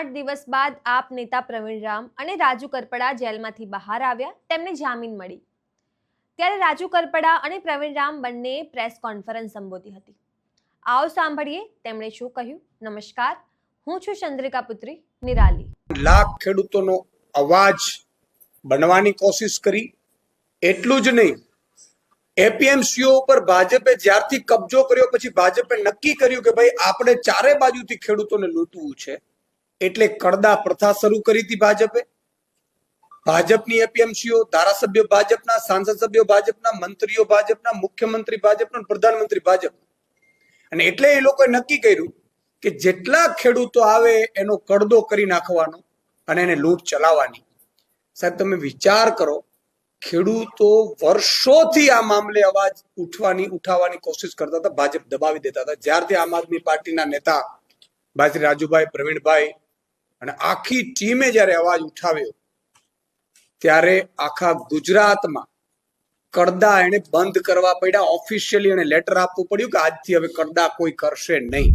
આઠ દિવસ બાદ આપ નેતા પ્રવીણ રામ અને રાજુ કરપડા જેલમાંથી બહાર આવ્યા, તેમને જામીન મળી. ત્યારે રાજુ કરપડા અને પ્રવીણ રામ બંને પ્રેસ કોન્ફરન્સ સંબોધી હતી. આવો સાંભળીએ તેમણે શું કહ્યું. નમસ્કાર, હું છું ચંદ્રિકા પુત્રી, નિરાલી. લાખ ખેડૂતોનો અવાજ બનવાની કોશિશ કરી. એટલું જ નહીં, એપીએમસીઓ ઉપર ભાજપે જ્યારથી કબજો કર્યો, પછી ભાજપે નક્કી કર્યું કે ભાઈ, આપણે ચારે બાજુથી ખેડૂતોને લૂંટવું છે. એટલે કડદા પ્રથા શરૂ કરી હતી ભાજપે. ભાજપની એપીએમસીઓ, ધારાસભ્યો ભાજપના, સાંસદ સભ્યો ભાજપના, મંત્રીઓ ભાજપના, મુખ્યમંત્રી ભાજપના પ્રધાનમંત્રી ભાજપ. અને એટલે એ લોકોએ નક્કી કર્યું કે જેટલા ખેડૂતો આવે એનો કડદો કરી નાખવાનો અને એને લૂંટ ચલાવવાની. સાહેબ, તમે વિચાર કરો, ખેડૂતો વર્ષોથી આ મામલે અવાજ ઉઠવાની, ઉઠાવવાની કોશિશ કરતા હતા, ભાજપ દબાવી દેતા હતા. જ્યારથી આમ આદમી પાર્ટીના નેતા ભાઈ રાજુભાઈ, પ્રવીણભાઈ અને આખી ટીમે જ્યારે અવાજ ઉઠાવ્યો, ત્યારે આખા ગુજરાતમાં કડદા એને બંધ કરવા પડ્યા. ઓફિશિયલી એને લેટર આપવું પડ્યું કે આજથી હવે કડદા કોઈ કરશે નહીં.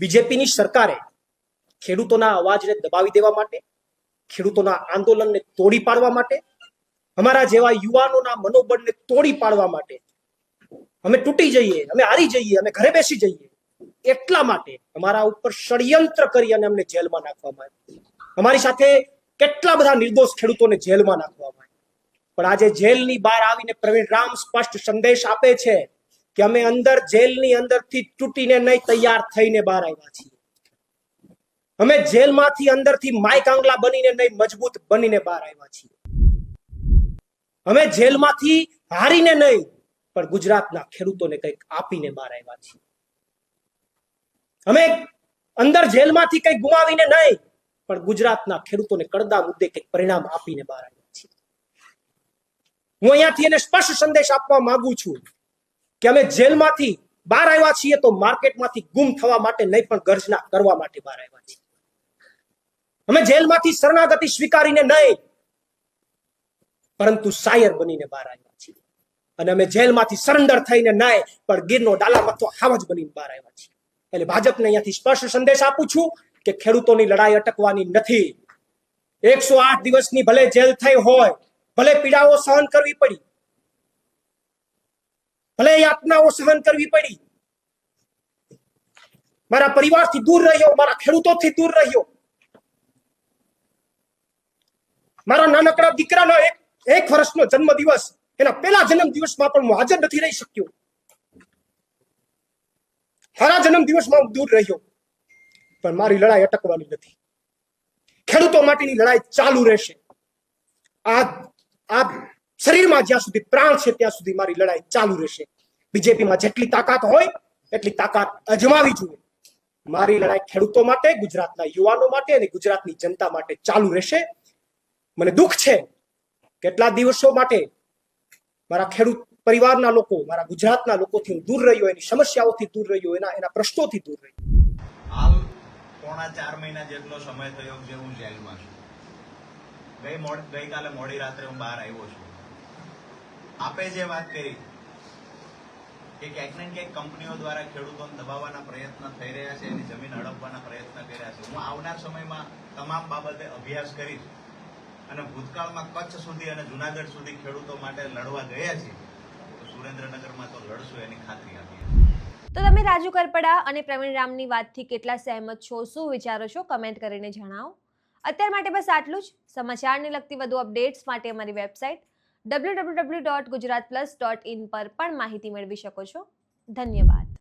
બીજેપીની સરકારે ખેડૂતોના અવાજને દબાવી દેવા માટે, ખેડૂતોના આંદોલનને તોડી પાડવા માટે, અમારા જેવા યુવાનોના મનોબળને તોડી પાડવા માટે અમે તૂટી જઈએ, અમે હારી જઈએ, અમે ઘરે બેસી જઈએ. એટલા માટે અમારા ઉપર ષડયંત્ર કરી અને અમને જેલમાં નાખવામાં આવ્યું. અમારી સાથે કેટલા બધા નિર્દોષ ખેડૂતોને જેલમાં નાખવામાં આવ્યા. પણ આજે જેલની બહાર આવીને પ્રવીણ રામ સ્પષ્ટ સંદેશ આપે છે કે અમે અંદર જેલની અંદરથી તૂટીને નહીં તૈયાર થઈને બહાર આવ્યા છીએ. અમે જેલમાંથી અંદરથી માઇક આંગલા બનીને નહીં મજબૂત બનીને બહાર આવ્યા છીએ. અમે જેલમાંથી હારીને નહીં, પણ ગુજરાતના ખેડૂતોને કંઈક આપીને બહાર આવ્યા છીએ. અમે અંદર જેલમાંથી કંઈક ગુમાવીને નહીં, પણ ગુજરાતના ખેડૂતોને કડદા મુદ્દે કંઈક પરિણામ આપીને બહાર આવ્યા છીએ. હું અહીંયાથી એને સ્પષ્ટ સંદેશ આપવા માંગુ છું કે અમે જેલમાંથી બહાર આવ્યા છીએ તો માર્કેટમાંથી ગુમ થવા માટે નહીં, પણ ગર્જના કરવા માટે બહાર આવ્યા છીએ. અમે જેલમાંથી શરણાગતિ સ્વીકારીને નહીં, પરંતુ શાયર બનીને બહાર આવ્યા છીએ. અને અમે જેલમાંથી સરેન્ડર થઈને નહીં, પણ ગીરનો ડાલા મથો હાવજ બનીને બહાર આવ્યા છીએ. એટલે ભાજપને અહીંયાથી સ્પષ્ટ સંદેશ આપું છું કે ખેડૂતોની લડાઈ અટકવાની નથી. એકસો દિવસની ભલે જેલ થઈ હોય, ભલે પીડાઓ સહન કરવી પડી, ભલે યાતનાઓ સહન કરવી પડી, મારા પરિવારથી દૂર રહ્યો, મારા ખેડૂતોથી દૂર રહ્યો, મારા નાનકડા દીકરાનો એક વર્ષનો જન્મ દિવસ એના પહેલા જન્મ દિવસમાં પણ હું હાજર નથી રહી શક્યો. જન્મ દિવસમાં દૂર રહ્યો. પણ મારી લડાઈ અટકવાની નથી. ખેડૂતો માટેની લડાઈ ચાલુ રહેશે. આ આ શરીરમાં જ્યાં સુધી પ્રાણ છે, ત્યાં સુધી મારી લડાઈ ચાલુ રહેશે. બીજેપીમાં જેટલી તાકાત હોય, એટલી તાકાત અજમાવી જોઈએ. મારી લડાઈ ખેડૂતો માટે, ગુજરાતના યુવાનો માટે અને ગુજરાતની જનતા માટે ચાલુ રહેશે. મને દુઃખ છે, કેટલા દિવસો માટે મારા ખેડૂત પરિવારના લોકો, મારા ગુજરાતના લોકોથી હું દૂર રહ્યો, એની સમસ્યાઓથી દૂર રહ્યો, એના એના પ્રશ્નોથી દૂર રહ્યો. હાલ પોણા ચાર મહિના જેટલો સમય થયો જે હું જેલમાં છું. ગઈ ગઈકાલે મોડી રાત્રે હું બહાર આવ્યો છું. આપે જે વાત કરી કે ક્યાંક ને ક્યાંક કંપનીઓ દ્વારા ખેડૂતોને દબાવવાના પ્રયત્ન થઈ રહ્યા છે, એની જમીન હડપવાના પ્રયત્ન કર્યા છે. હું આવનાર સમયમાં તમામ બાબતે અભ્યાસ કરીશ અને ભૂતકાળમાં કચ્છ સુધી અને જુનાગઢ સુધી ખેડૂતો માટે લડવા ગયા છીએ. સુરેન્દ્રનગરમાં તો લડશું એની ખાતરી આપી. તો તમે રાજુ કરપડા અને પ્રવીણ રામની વાતથી કેટલા સહેમત છો? શું વિચારો છો? કમેન્ટ કરીને જણાવો. અત્યાર માટે બસ આટલું જ. સમાચારને લગતી વધુ અપડેટ્સ માટે અમારી website W W W dot Gujarat plus dot in પર પણ માહિતી મેળવી શકો છો. ધન્યવાદ.